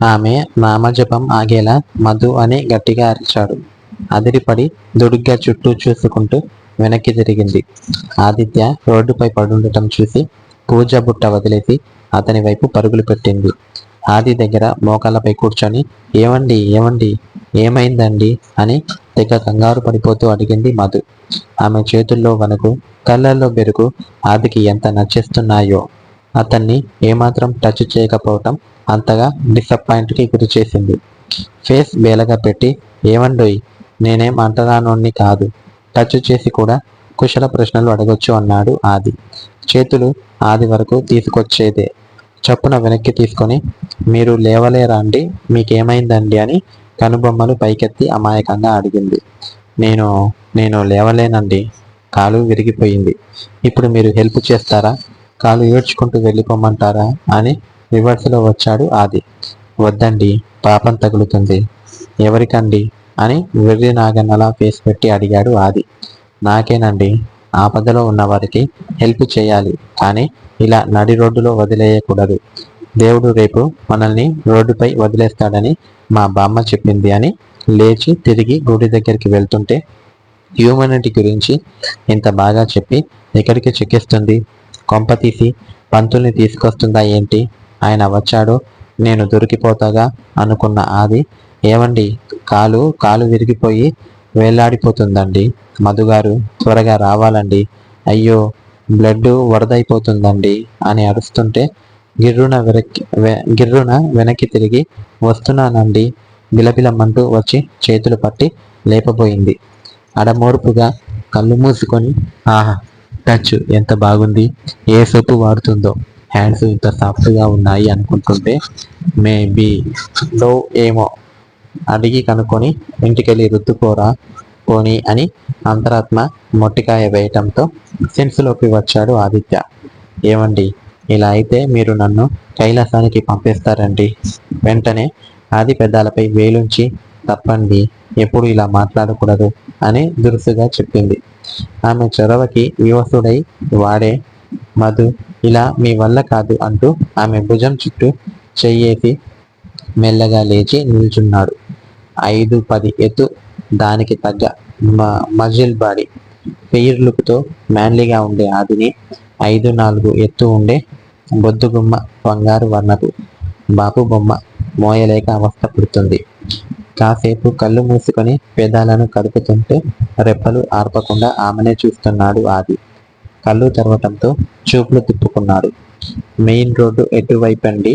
ఆమె నామజపం ఆగేలా మధు అని గట్టిగా అరిచాడు. అదిరిపడి దుడుగ్గా చుట్టూ చూసుకుంటూ వెనక్కి తిరిగింది. ఆదిత్య రోడ్డుపై పడుండటం చూసి పూజ బుట్ట వదిలేసి అతని వైపు పరుగులు పెట్టింది. ఆది దగ్గర మోకాళ్ళపై కూర్చొని ఏమండి ఏమండి ఏమైందండి? అని తెగ కంగారు పడిపోతూ అడిగింది మధు. ఆమె చేతుల్లో వణుకు కళ్ళల్లో బెరుకు ఆదికి ఎంత నచ్చేస్తున్నాయో. అతన్ని ఏమాత్రం టచ్ చేయకపోవటం అంతగా డిసప్పాయింట్కి గురి చేసింది. ఫేస్ బేలగా పెట్టి ఏమండోయ్ నేనేం అంటరానోణ్ణి కాదు. టచ్ చేసి కూడా కుశల ప్రశ్నలు అడగొచ్చు అన్నాడు ఆది. చేతులు ఆది వరకు తీసుకొచ్చేదే. చప్పున వెనక్కి తీసుకొని మీరు లేవలేరా అండి? మీకేమైందండి? అని కనుబొమ్మలు పైకెత్తి అమాయకంగా అడిగింది. నేను నేను లేవలేనండి. కాలు విరిగిపోయింది. ఇప్పుడు మీరు హెల్ప్ చేస్తారా? కాలు ఏడ్చుకుంటూ వెళ్ళిపోమంటారా? అని రివర్స్లో వచ్చాడు ఆది. వద్దండి పాపం తగులుతుంది. ఎవరికండి? అని వెర్రి నాగన్నలా ఫేస్ పెట్టి అడిగాడు ఆది. నాకేనండి ఆపదలో ఉన్న వారికి హెల్ప్ చేయాలి కానీ ఇలా నడి రోడ్డులో వదిలేయకూడదు. దేవుడు రేపు మనల్ని రోడ్డుపై వదిలేస్తాడని మా బామ్మ చెప్పింది అని లేచి తిరిగి గుడి దగ్గరికి వెళ్తుంటే హ్యూమనిటీ గురించి ఇంత బాగా చెప్పి ఎక్కడికి చెక్కిస్తుంది? కొంప తీసి పంతుల్ని తీసుకొస్తుందా ఏంటి? ఆయన వచ్చాడు నేను దొరికిపోతాగా అనుకున్న ఆది. ఏమండి కాలు కాలు విరిగిపోయి వేలాడిపోతుందండి. మధుగారు త్వరగా రావాలండి. అయ్యో బ్లడ్ వరదైపోతుందండి అని అరుస్తుంటే గిర్రున వెనక్కి గిర్రున వెనక్కి తిరిగి వస్తున్నానండి. బిలబిలమ్మంటూ వచ్చి చేతులు పట్టి లేపబోయింది. అడమోర్పుగా కళ్ళు మూసుకొని ఆహా టచ్ ఎంత బాగుంది. ఏ సొప్పు వాడుతుందో. హ్యాండ్స్ ఇంత సాఫ్ట్గా ఉన్నాయి అనుకుంటుంటే మేబీ లో ఏమో అడిగి కనుక్కొని ఇంటికెళ్ళి రుద్దుకోరా పోనీ అని అంతరాత్మ మొట్టికాయ వేయటంతో సెన్స్లోకి వచ్చాడు ఆదిత్య. ఏమండి ఇలా అయితే మీరు నన్ను కైలాసానికి పంపిస్తారండి. వెంటనే ఆది పెదాలపై వేలుంచి తప్పండి ఎప్పుడు ఇలా మాట్లాడకూడదు అని దురుసుగా చెప్పింది. ఆమె చొరవకి వివసుడై వాడే మధు ఇలా మీ వల్ల కాదు అంటూ ఆమె భుజం చుట్టూ చెయ్యేసి మెల్లగా లేచి నిల్చున్నాడు. ఐదు పది ఎత్తు దానికి తగ్గ మజిల్ బాడీ. ఫెయిర్ లుక్తో మ్యాన్లీగా ఉండే ఆదిని ఐదు నాలుగు ఎత్తు ఉండే బొద్దుగుమ్మ బంగారు వర్ణపు బాపు బొమ్మ మోయలేక అవస్థ పుడుతుంది. కాసేపు కళ్ళు మూసుకొని పేదాలను కదుపుతుంటే రెప్పలు ఆర్పకుండా ఆమెనే చూస్తున్నాడు ఆది. కళ్ళు తెరవటంతో చూపులు తిప్పుకున్నాడు మెయిన్ రోడ్డు ఎటువైపండి